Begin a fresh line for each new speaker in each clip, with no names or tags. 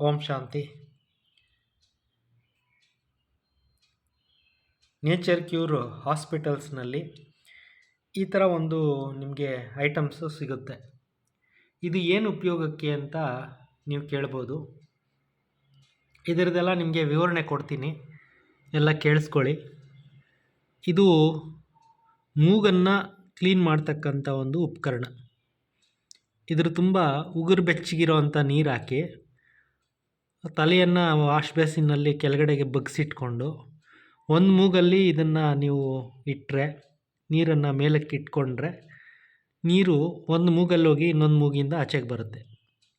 ಓಂ ಶಾಂತಿ. Nature cure ಹಾಸ್ಪಿಟಲ್ಸ್ನಲ್ಲಿ ಈ ಥರ ಒಂದು ನಿಮಗೆ ಐಟಮ್ಸು ಸಿಗುತ್ತೆ. ಇದು ಏನು ಉಪಯೋಗಕ್ಕೆ ಅಂತ ನೀವು ಕೇಳ್ಬೋದು. ಇದರದೆಲ್ಲ ನಿಮಗೆ ವಿವರಣೆ ಕೊಡ್ತೀನಿ. ಎಲ್ಲ ಕೇಳಿಸ್ಕೊಳ್ಳಿ. ಇದು ಮೂಗನ್ನು ಕ್ಲೀನ್ ಮಾಡ್ತಕ್ಕಂಥ ಒಂದು ಉಪಕರಣ. ಇದ್ರ ತುಂಬ ಉಗುರು ಬೆಚ್ಚಗಿರೋ ಅಂಥ ನೀರು ಹಾಕಿ ತಲೆಯನ್ನು ವಾಶ್ ಬೇಸಿನಲ್ಲಿ ಕೆಳಗಡೆಗೆ ಬಗ್ಸಿಟ್ಕೊಂಡು ಒಂದು ಮೂಗಲ್ಲಿ ಇದನ್ನು ನೀವು ಇಟ್ಟರೆ ನೀರನ್ನು ಮೇಲಕ್ಕೆ ಇಟ್ಕೊಂಡ್ರೆ ನೀರು ಒಂದು ಮೂಗಲ್ಲಿ ಹೋಗಿ ಇನ್ನೊಂದು ಮೂಗಿಂದ ಆಚೆಗೆ ಬರುತ್ತೆ.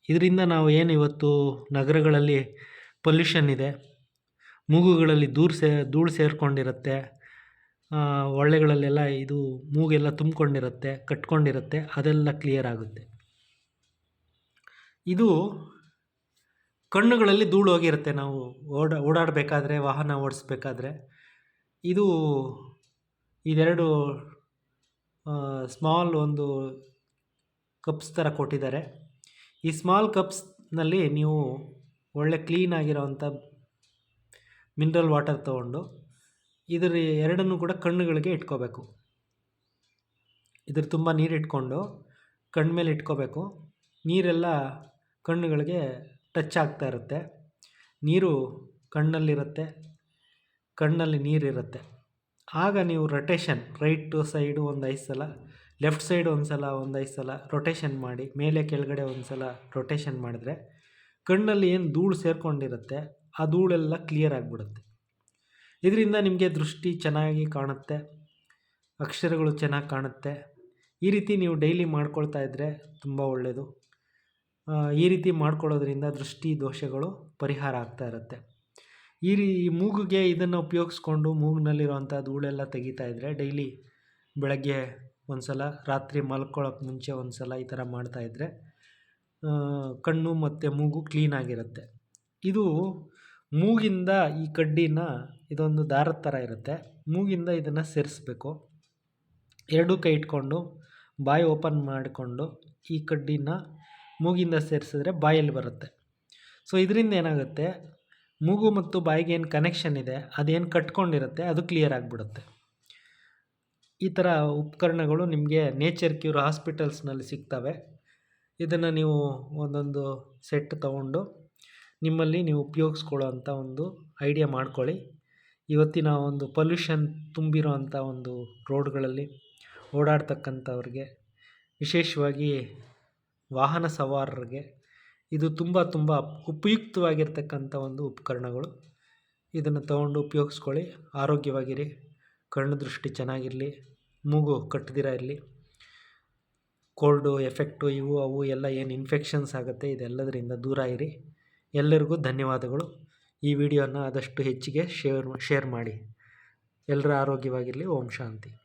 ಇದರಿಂದ ನಾವು ಏನು ಇವತ್ತು ನಗರಗಳಲ್ಲಿ ಪೊಲ್ಯೂಷನ್ ಇದೆ, ಮೂಗುಗಳಲ್ಲಿ ದೂರು ಸೇ, ಧೂಳು ಸೇರಿಕೊಂಡಿರುತ್ತೆ ಒಳ್ಳೆಗಳಲ್ಲೆಲ್ಲ ಇದು ಮೂಗೆಲ್ಲ ತುಂಬಿಕೊಂಡಿರುತ್ತೆ, ಕಟ್ಕೊಂಡಿರುತ್ತೆ, ಅದೆಲ್ಲ ಕ್ಲಿಯರ್ ಆಗುತ್ತೆ. ಇದು ಕಣ್ಣುಗಳಲ್ಲಿ ಧೂಳು ಹೋಗಿರುತ್ತೆ. ನಾವು ಓಡ, ಓಡಾಡಬೇಕಾದ್ರೆ, ವಾಹನ ಓಡಿಸ್ಬೇಕಾದ್ರೆ. ಇದು ಇದೆರಡು ಸ್ಮಾಲ್ ಒಂದು ಕಪ್ಸ್ ಥರ ಕೊಟ್ಟಿದ್ದಾರೆ. ಈ ಸ್ಮಾಲ್ ಕಪ್ಸ್ನಲ್ಲಿ ನೀವು ಒಳ್ಳೆ ಕ್ಲೀನ್ ಆಗಿರೋವಂಥ ಮಿನರಲ್ ವಾಟರ್ ತೊಗೊಂಡು ಇದರ ಎರಡನ್ನೂ ಕೂಡ ಕಣ್ಣುಗಳಿಗೆ ಇಟ್ಕೋಬೇಕು. ಇದ್ರ ತುಂಬ ನೀರು ಇಟ್ಕೊಂಡು ಕಣ್ಮೇಲೆ ಮೇಲೆ ಇಟ್ಕೋಬೇಕು. ನೀರೆಲ್ಲ ಕಣ್ಣುಗಳಿಗೆ ಟಚ್ ಆಗ್ತಾ ಇರುತ್ತೆ. ನೀರು ಕಣ್ಣಲ್ಲಿರುತ್ತೆ, ಕಣ್ಣಲ್ಲಿ ನೀರಿರುತ್ತೆ. ಆಗ ನೀವು ರೊಟೇಷನ್ ರೈಟ್ ಸೈಡು ಒಂದು ಐದು ಸಲ ಲೆಫ್ಟ್ ಸೈಡ್ ಒಂದು ಸಲ, ಒಂದು ಐದು ಸಲ ರೊಟೇಷನ್ ಮಾಡಿ, ಮೇಲೆ ಕೆಳಗಡೆ ಒಂದು ಸಲ ರೊಟೇಷನ್ ಮಾಡಿದ್ರೆ ಕಣ್ಣಲ್ಲಿ ಏನು ಧೂಳು ಸೇರಿಕೊಂಡಿರುತ್ತೆ, ಆ ಧೂಳೆಲ್ಲ ಕ್ಲಿಯರ್ ಆಗಿಬಿಡುತ್ತೆ. ಇದರಿಂದ ನಿಮಗೆ ದೃಷ್ಟಿ ಚೆನ್ನಾಗಿ ಕಾಣುತ್ತೆ, ಅಕ್ಷರಗಳು ಚೆನ್ನಾಗಿ ಕಾಣುತ್ತೆ. ಈ ರೀತಿ ನೀವು ಡೈಲಿ ಮಾಡ್ಕೊಳ್ತಾ ಇದ್ದರೆ ತುಂಬ ಒಳ್ಳೆಯದು ಈ ರೀತಿ ಮಾಡ್ಕೊಳ್ಳೋದ್ರಿಂದ ದೃಷ್ಟಿ ದೋಷಗಳು ಪರಿಹಾರ ಆಗ್ತಾ ಇರುತ್ತೆ. ಈ ರೀ ಮೂಗಿಗೆ ಇದನ್ನು ಉಪಯೋಗಿಸ್ಕೊಂಡು ಮೂಗಿನಲ್ಲಿರುವಂಥ ಧೂಳೆಲ್ಲ ತೆಗಿತಾ ಇದ್ದರೆ ಡೈಲಿ ಬೆಳಗ್ಗೆ ಒಂದು ಸಲ ರಾತ್ರಿ ಮಲ್ಕೊಳ್ಳೋಕೆ ಮುಂಚೆ ಒಂದು ಸಲ ಈ ಥರ ಮಾಡ್ತಾಯಿದ್ರೆ ಕಣ್ಣು ಮತ್ತು ಮೂಗು ಕ್ಲೀನಾಗಿರುತ್ತೆ ಇದು ಮೂಗಿಂದ ಈ ಕಡ್ಡಿನ ಇದೊಂದು ದಾರದ ಥರ ಇರುತ್ತೆ. ಮೂಗಿಂದ ಇದನ್ನು ಸೇರಿಸ್ಬೇಕು. ಎರಡೂ ಕೈ ಇಟ್ಕೊಂಡು, ಬಾಯಿ ಓಪನ್ ಮಾಡಿಕೊಂಡು ಈ ಕಡ್ಡಿನ ಮೂಗಿಂದ ಸೇರಿಸಿದ್ರೆ ಬಾಯಲ್ಲಿ ಬರುತ್ತೆ. ಸೊ ಇದರಿಂದ ಏನಾಗುತ್ತೆ? ಮೂಗು ಮತ್ತು ಬಾಯಿಗೆ ಏನು ಕನೆಕ್ಷನ್ ಇದೆ, ಅದೇನು ಕಟ್ಕೊಂಡಿರುತ್ತೆ, ಅದು ಕ್ಲಿಯರ್ ಆಗಿಬಿಡುತ್ತೆ. ಈ ಥರ ಉಪಕರಣಗಳು ನಿಮಗೆ ನೇಚರ್ ಕ್ಯೂರ್ ಹಾಸ್ಪಿಟಲ್ಸ್ನಲ್ಲಿ ಸಿಗ್ತವೆ. ಇದನ್ನು ನೀವು ಒಂದೊಂದು ಸೆಟ್ ತಗೊಂಡು ನಿಮ್ಮಲ್ಲಿ ನೀವು ಉಪಯೋಗಿಸ್ಕೊಳ್ಳೋ ಅಂಥ ಒಂದು ಐಡಿಯಾ ಮಾಡ್ಕೊಳ್ಳಿ. ಇವತ್ತಿನ ಒಂದು ಪೊಲ್ಯೂಷನ್ ತುಂಬಿರೋ ಅಂಥ ಒಂದು ರೋಡ್ಗಳಲ್ಲಿ ಓಡಾಡ್ತಕ್ಕಂಥವ್ರಿಗೆ ವಿಶೇಷವಾಗಿ ವಾಹನ ಸವಾರರಿಗೆ ಇದು ತುಂಬ ತುಂಬ ಉಪಯುಕ್ತವಾಗಿರ್ತಕ್ಕಂಥ ಒಂದು ಉಪಕರಣಗಳು. ಇದನ್ನು ತಗೊಂಡು ಉಪಯೋಗಿಸ್ಕೊಳ್ಳಿ. ಆರೋಗ್ಯವಾಗಿರಿ. ಕಣ್ಣು ದೃಷ್ಟಿ ಚೆನ್ನಾಗಿರಲಿ. ಮೂಗು ಕಟ್ಟದಿರ ಇರಲಿ. ಕೋಲ್ಡು ಎಫೆಕ್ಟು ಇವು, ಅವು ಎಲ್ಲ ಏನು ಇನ್ಫೆಕ್ಷನ್ಸ್ ಆಗುತ್ತೆ, ಇದೆಲ್ಲದರಿಂದ ದೂರ ಇರಿ. ಎಲ್ಲರಿಗೂ ಧನ್ಯವಾದಗಳು. ಈ ವಿಡಿಯೋನ ಆದಷ್ಟು ಹೆಚ್ಚಿಗೆ ಶೇರ್ ಶೇರ್ ಮಾಡಿ. ಎಲ್ಲರ ಆರೋಗ್ಯವಾಗಿರಲಿ. ಓಂ ಶಾಂತಿ.